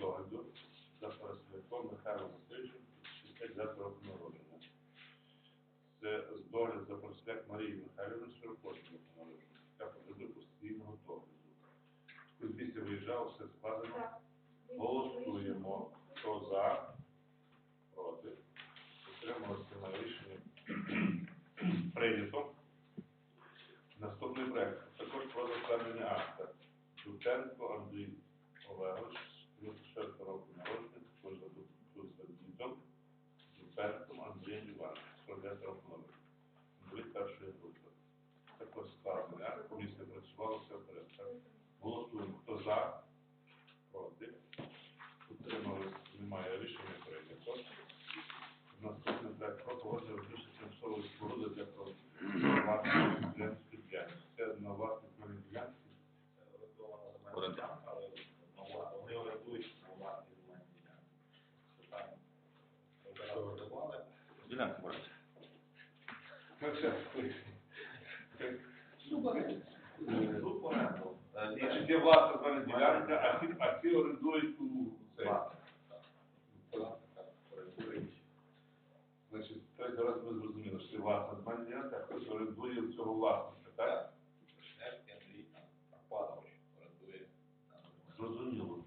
догляду за Парасиляком Михайлом Васильовичем, 69 року народження. Це догляд за Парасиляк Марії Михайлівни 48 року народження, яка потребує постійного догляду. Після виїжджав, все складено. Голосуємо. Хто за? Проти? Утрималося на рішення. Прийнято. Наступний проект. Також про затвердження акта. Дученко Андрій Олегович, 96 року народження, також за ду- за дідом. Дученком Андрієм Івановичем, 49 року народження. Інвалід першої групи. Також акт. Комісія працювала все в порядку. Голосуємо. Хто за? Проти? Утримались? Немає рішення прийнято. Наступний проект про погодження розміщення тимчасової споруди для ділянської діяльності. Це на власникної ділянці. Оренда. Ділянку брати. Тут оренду. Значить, є власна земельна ділянка, а ці, орендують у цей. власник, так. Власник, так, орендує. Значить, третій раз ми зрозуміли, що це власна земельна ділянка, а хтось орендує у цього власника, так? Вишневський Андрій Арпадович орендує дану земельну Зрозуміло.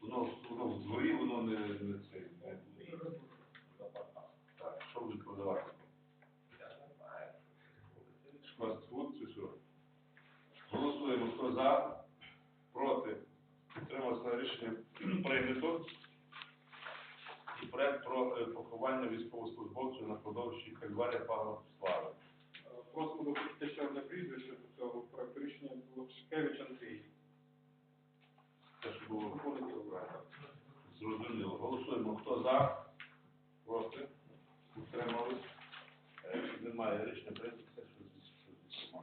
Воно, воно в дворі, воно не, не цей. Не, ділянку. Апартамент. так, що будуть продавати? Я не знаю. Фастфуд чи що? Голосуємо, хто за, проти, підтримався на рішення прийнято. І проект про е, поховання військовослужбовців на кладовищі Кальварія Павла Слави. Просимо допустити ще одне прізвище до цього проекту рішення Лукшикевич Андрій. Те, що було обов'язки. зрозуміло. Голосуємо, хто за, проти, утримались. Е, Немає рішення прийнято, все, що зі- що зі всіма.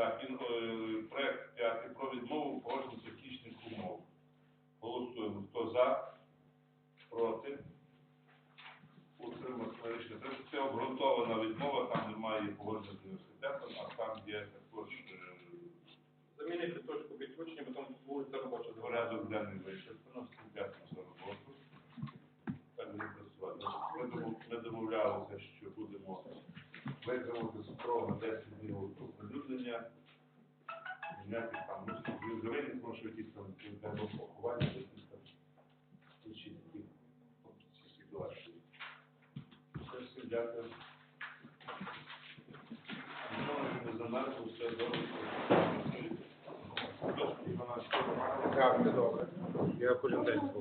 Так, він, е, проект п'ятий про відмову погодження технічних умов. Голосуємо. Хто за? Проти? Утримався рішення. Це- Це обґрунтована відмова, там немає погодження з університетом, а там є також е, Замінити точку відключення, бо там вулиця робоча. порядок денний вичерпано, всім дякую за роботу. Так будемо працювати. Ми домов- домовлялися, що будемо витримати строго 10 днів рішення мінятись там, ну, зелений може якісь там пакування, якісь там інші такі ситуації. Дякую. Так, все добре. Я кожен день з